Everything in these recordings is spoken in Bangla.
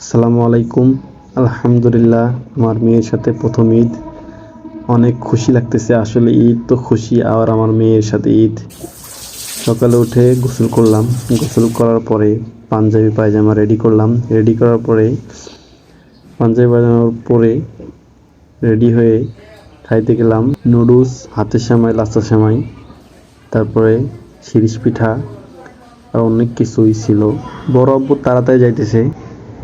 আসসালামু আলাইকুম। আলহামদুলিল্লাহ, আমার মেয়ের সাথে প্রথম ঈদ। অনেক খুশি লাগতেছে, আসলে ঈদ তো খুশি আর আমার মেয়ের সাথে ঈদ। সকালে উঠে গোসল করলাম। গোসল করার পরে পাঞ্জাবি পায়জামা রেডি করলাম। রেডি করার পরে, পাঞ্জাবি পায়জামার পরে রেডি হয়ে খাইতে গেলাম। নুডলস, হাতের সেমাই লাচ্চা সেমাই, তারপরে শিরিষ পিঠা, আর অনেক কিছুই ছিল। বড় আব্বু তাড়াতাড়ি যাইতেছে।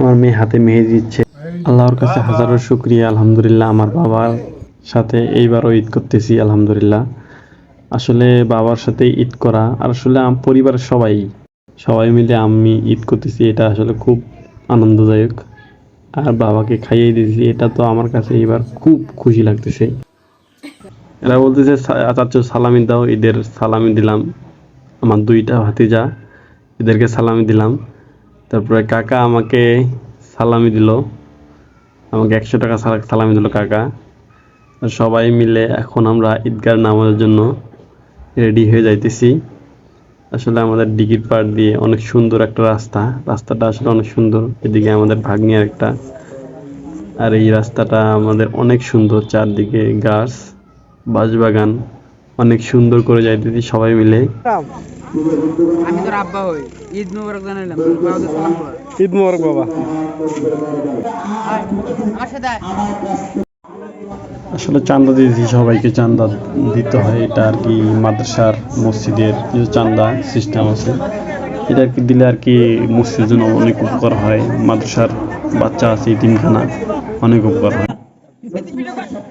আমার মেয়ে হাতে মেহেদি দিচ্ছে। আল্লাহর কাছে হাজারো শুক্রিয়া আলহামদুলিল্লাহ আমার বাবার সাথে এইবারও ঈদ করতেছি আলহামদুলিল্লাহ। আসলে বাবার সাথে ঈদ করা আর আসলে আম পরিবারের সবাই সবাই মিলে আমি ঈদ করতেছি এটা আসলে খুব আনন্দদায়ক। আর বাবাকে খাইয়ে দিয়েছি এটা তো আমার কাছে এবার খুব খুশি লাগতেছে। এরা বলতেছে "সা- চাচু সালামি দাও ঈদের সালামি দিলাম। আমার দুইটা ভাতিজা এদেরকে সালামি দিলাম। তারপরে কাকা আমাকে সালামি দিল। আমাকে একশো টাকা সালা- সালামি দিল কাকা। সবাই মিলে এখন আমরা ঈদগার নামাজের জন্য রেডি হয়ে যাইতেছি। আসলে আমাদের ডিগির পাড় দিয়ে অনেক সুন্দর একটা রাস্তা। রাস্তাটা আসলে অনেক সুন্দর। এদিকে আমাদের ভাগ্নিয়ার একটা। আর এই রাস্তাটা আমাদের অনেক সুন্দর চারদিকে গাছ, বাঁশবাগান, অনেক সুন্দর করে যাইতেছি সবাই মিলে। আমি তোর আব্বা হই। ঈদ মুবারক জানাইলাম। বাবাকে সালাম কর। ঈদ মোবারক বাবা। আমার সাথে আসলে চান্দা দিয়েছি সবাইকে চান্দা দিতে হয়। এটা আর কি মাদ্রাসার মসজিদের যে চান্দা সিস্টেম আছে এটা আর কি দিলে আর কি মসজিদের জন্য অনেক উপকার হয়। মাদ্রাসার বাচ্চা আছে তিনখানা অনেক উপকার হয় এই ভিডিও কর ভিডিও কর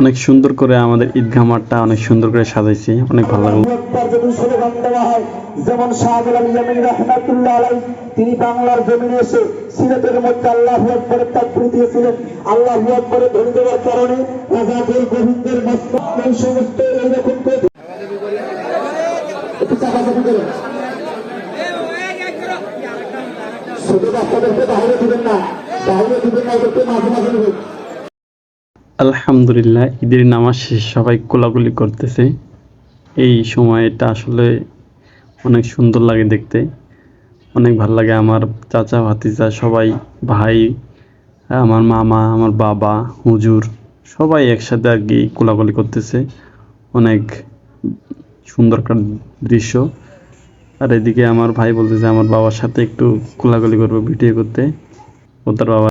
অনেক সুন্দর করে আমাদের ঈদগাহ মাঠটা অনেক সুন্দর করে সাজাইছি, অনেক ভালো লাগল। যেমন তিনি বাংলার জমিনে এসে সিলেটের মধ্যে আল্লাহ আকবরের তাকবীর দিয়েছিলেন। আল্লাহ আকবরের ধ্বনি দেওয়ার কারণে রাজা রাজাদের গোবিন্দের মস্তক এই সমস্ত এইরকম করে আলহামদুলিল্লাহ, ঈদের নামাজ শেষ সবাই কোলাগুলি করতেছে। এই সময়টা আসলে অনেক সুন্দর লাগে দেখতে। অনেক ভালো লাগে আমার চাচা, ভাতিজা, সবাই, ভাই, আমার মামা, আমার বাবা, হুজুর, সবাই একসাথে আর কি কোলাকুলি করতেছে। অনেক সুন্দর দৃশ্য। আর এদিকে আমার ভাই বলতেছে, আমার বাবার সাথে একটু কোলাকুলি করব, ভিডিও করতে। ও তার বাবা